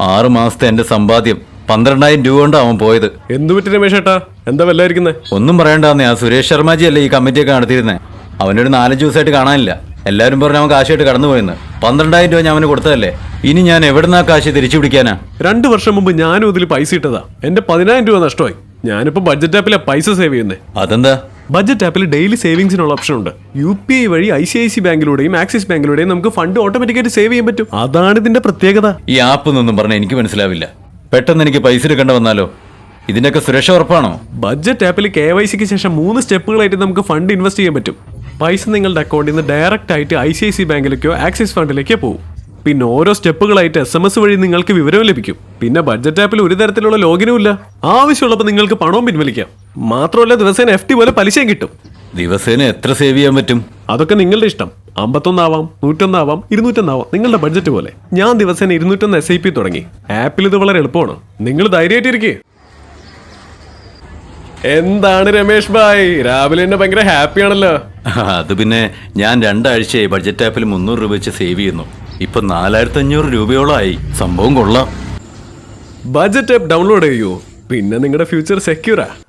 ആറ് മാസത്തെ എന്റെ സമ്പാദ്യം പന്ത്രണ്ടായിരം രൂപ കൊണ്ടാവും അവൻ പോയത്. എന്തു പറ്റി രമേശ് ഏട്ടാ? എന്താ വല്ലായിരിക്കുന്നേ? ഒന്നും പറയണ്ടെന്നേ ആ സുരേഷ് ശർമ്മജി അല്ലേ ഈ കമ്മിറ്റിയൊക്കെ നടത്തിയിരുന്നേ. അവനൊരു നാലഞ്ച് ദിവസമായിട്ട് കാണാനില്ല. എല്ലാവരും പറഞ്ഞു അവൻ കാശായിട്ട് കടന്നു പോയെന്ന് പന്ത്രണ്ടായിരം രൂപ ഞാൻ അവന് കൊടുത്തതല്ലേ? ഇനി ഞാൻ എവിടുന്നാ കാശ് തിരിച്ചു പിടിക്കാനാ? രണ്ടു വർഷം മുമ്പ് ഞാനും ഇതിൽ പൈസ ഇട്ടതാ. എന്റെ പതിനായിരം രൂപ നഷ്ടമായി. ഞാനിപ്പോ ബഡ്ജറ്റ് ആപ്പിലെ പൈസ സേവ് ചെയ്യുന്നേ. അതെന്താ? ബഡ്ജറ്റ് ആപ്പിൽ ഡെയിലി സേവിങ്സിനുള്ള ഓപ്ഷൻ ഉണ്ട്. യു പി ഐ വഴി ഐ സി ഐ സി ബാങ്കിലൂടെയും ആക്സിസ് ബാങ്കിലൂടെയും നമുക്ക് ഫണ്ട് ഓട്ടോമാറ്റിക്കായിട്ട് സേവ് ചെയ്യാൻ പറ്റും. അതാണ് ഇതിന്റെ പ്രത്യേകത. ഈ ആപ്പ് എന്നൊന്നും പറഞ്ഞാൽ എനിക്ക് മനസ്സിലാവില്ല. പെട്ടെന്ന് എനിക്ക് പൈസ എടുക്കേണ്ട വന്നാലോ? ഇതിന്റെയൊക്കെ സുരക്ഷ ഉറപ്പാണോ? ബഡ്ജറ്റ് ആപ്പിൽ കെ വൈ സിക്ക് ശേഷം മൂന്ന് സ്റ്റെപ്പുകളായിട്ട് നമുക്ക് ഫണ്ട് ഇൻവെസ്റ്റ് ചെയ്യാൻ പറ്റും. പൈസ നിങ്ങളുടെ അക്കൗണ്ടിൽ നിന്ന് ഡയറക്റ്റ് ആയിട്ട് ഐ സി ഐ സി ബാങ്കിലേക്കോ ആക്സിസ് ഫണ്ടിലേക്കോ പോകും. പിന്നെ ഓരോ സ്റ്റെപ്പുകളായിട്ട് എസ് എം എസ് വഴി നിങ്ങൾക്ക് വിവരവും ലഭിക്കും. പിന്നെ ബഡ്ജറ്റ് ആപ്പിൽ ഒരു തരത്തിലുള്ള ലോഗിനും ഇല്ല. ആവശ്യമുള്ളപ്പോൾ നിങ്ങൾക്ക് പണവും പിൻവലിക്കാം. മാത്രമല്ല ദിവസേന എഫ് ടി പോലെ പലിശയും കിട്ടും. ദിവസേന എത്ര സേവ് ചെയ്യാൻ പറ്റും? അതൊക്കെ നിങ്ങളുടെ ഇഷ്ടം. അമ്പത്തൊന്നാവാം നൂറ്റൊന്നാവാം ഇരുന്നൂറ്റൊന്നാവാം നിങ്ങളുടെ ബഡ്ജറ്റ് പോലെ. ഞാൻ ദിവസേന ഇരുന്നൂറ്റൊന്ന് എസ് ഐ പി തുടങ്ങി. ആപ്പിൽ ഇത് വളരെ എളുപ്പമാണ്. നിങ്ങൾ ധൈര്യമായിട്ടിരിക്കേ എന്താണ് രമേഷ് ഭായ്? രാവിലെ എന്നെ ഭയങ്കര ഹാപ്പി ആണല്ലോ. അത് പിന്നെ ഞാൻ രണ്ടാഴ്ചയായി ബഡ്ജറ്റ് ആപ്പിൽ മുന്നൂറ് രൂപ വെച്ച് സേവ് ചെയ്യുന്നു. ഇപ്പൊ നാലായിരത്തി അഞ്ഞൂറ് രൂപയോളമായി സംഭവം കൊള്ളാം. ബഡ്ജറ്റ് ആപ്പ് ഡൗൺലോഡ് ചെയ്യൂ. പിന്നെ നിങ്ങളുടെ ഫ്യൂച്ചർ സെക്യൂറാ